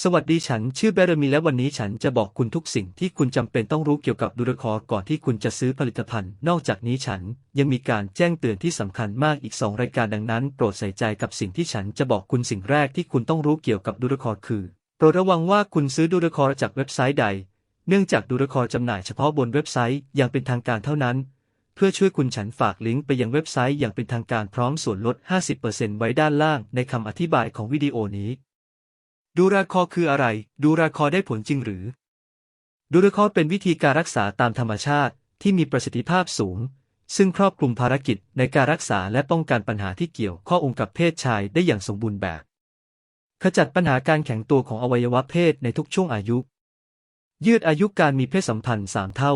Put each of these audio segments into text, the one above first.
สวัสดีฉันชื่อเบรมีและวันนี้ฉันจะบอกคุณทุกสิ่งที่คุณจำเป็นต้องรู้เกี่ยวกับดูรคอร์ก่อนที่คุณจะซื้อผลิตภัณฑ์ นอกจากนี้ฉันยังมีการแจ้งเตือนที่สำคัญมากอีก 2 รายการดังนั้น โปรดใส่ใจกับสิ่งที่ฉันจะบอกคุณสิ่งแรกที่คุณต้องรู้เกี่ยวกับดูรคอร์คือโปรดระวังว่าคุณซื้อดูรคอร์จากเว็บไซต์ใด เนื่องจากดูรคอร์จำหน่ายเฉพาะบนเว็บไซต์อย่างเป็นทางการเท่านั้น เพื่อช่วยคุณฉันฝากลิงก์ไปยังเว็บไซต์อย่างเป็นทางการพร้อมส่วนลด 50%ไว้ด้านล่างในคำอธิบายของวิดีโอนี้ ดูราคอคืออะไร ดูราคอได้ผลจริงหรือ ดูราคอเป็นวิธีการรักษาตามธรรมชาติที่มีประสิทธิภาพสูง ซึ่งครอบคลุมภารกิจในการรักษาและป้องกันปัญหาที่เกี่ยวข้องกับเพศชายได้อย่างสมบูรณ์แบบ ขจัดปัญหาการแข็งตัวของอวัยวะเพศในทุกช่วงอายุ ยืดอายุการมีเพศสัมพันธ์สามเท่า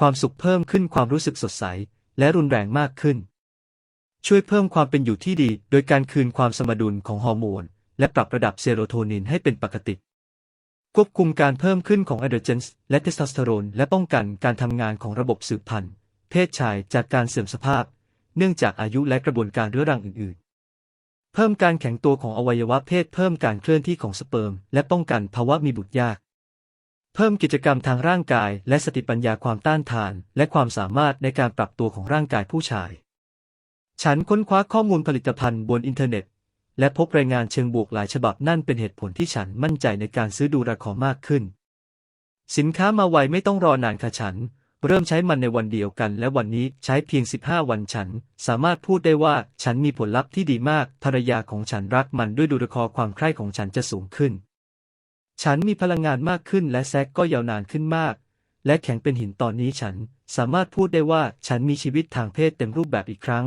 ความสุขเพิ่มขึ้นความรู้สึกสดใส และรุนแรงมากขึ้น ช่วยเพิ่มความเป็นอยู่ที่ดี โดยการคืนความสมดุลของฮอร์โมน และปรับระดับเซโรโทนินให้เป็นปกติ ควบคุมการเพิ่มขึ้นของไอโดรเจนส์และเทสโทสเตอโรน และป้องกันการทำงานของระบบสืบพันธุ์ เพศชายจากการเสื่อมสภาพ เนื่องจากอายุและกระบวนการเรื้อรังอื่นๆ เพิ่มการแข็งตัวของอวัยวะเพศเพิ่มการเคลื่อนที่ของสเปิร์ม และป้องกันภาวะมีบุตรยาก เพิ่มกิจกรรมทางร่างกายและสติปัญญาความต้านทาน และความสามารถในการปรับตัวของร่างกายผู้ชาย ฉันค้นคว้าข้อมูลผลิตภัณฑ์บนอินเทอร์เน็ต และพบรายงานเชิงบวกหลายฉบับนั่นเป็นเหตุผลที่ฉันมั่นใจในการซื้อดูราคอมากขึ้น สินค้ามาไวไม่ต้องรอนานค่ะฉัน เริ่มใช้มันในวันเดียวกัน และวันนี้ใช้เพียง 15 วันฉัน สามารถพูดได้ว่าฉันมีผลลัพธ์ที่ดีมาก ภรรยาของฉันรักมันด้วยดูราคอความใคร่ของฉันจะสูงขึ้น ฉันมีพลังงานมากขึ้น และแซกก็ยาวนานขึ้นมาก และแข็งเป็นหินตอนนี้ฉัน สามารถพูดได้ว่าฉันมีชีวิตทางเพศเต็มรูปแบบอีกครั้ง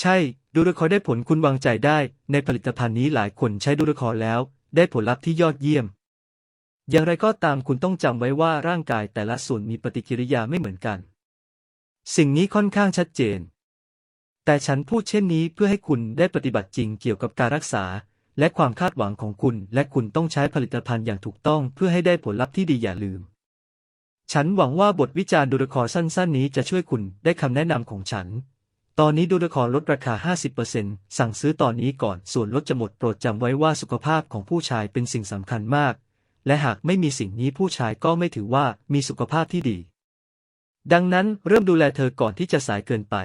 ใช่ ดูรคอได้ผลคุณวางใจได้ ในผลิตภัณฑ์นี้หลายคนใช้ดูรคอแล้ว ได้ผลลัพธ์ที่ยอดเยี่ยม อย่างไรก็ตามคุณต้องจำไว้ว่าร่างกายแต่ละส่วนมีปฏิกิริยาไม่เหมือนกัน สิ่งนี้ค่อนข้างชัดเจน แต่ฉันพูดเช่นนี้เพื่อให้คุณได้ปฏิบัติจริงเกี่ยวกับการรักษา และความคาดหวังของคุณ และคุณต้องใช้ผลิตภัณฑ์อย่างถูกต้องเพื่อให้ได้ผลลัพธ์ที่ดีอย่าลืม ฉันหวังว่าบทวิจารณ์ดูรคอสั้น ๆ นี้จะช่วยคุณได้คำแนะนำของฉัน ตอนนี้ดูละคอลดราคา 50%สั่งซื้อตอนนี้ก่อน ส่วนลดจะหมดโปรดจำไว้ว่าสุขภาพของผู้ชายเป็นสิ่งสำคัญมาก และหากไม่มีสิ่งนี้ผู้ชายก็ไม่ถือว่ามีสุขภาพที่ดี ดังนั้นเริ่มดูแลเธอก่อนที่จะสายเกินไป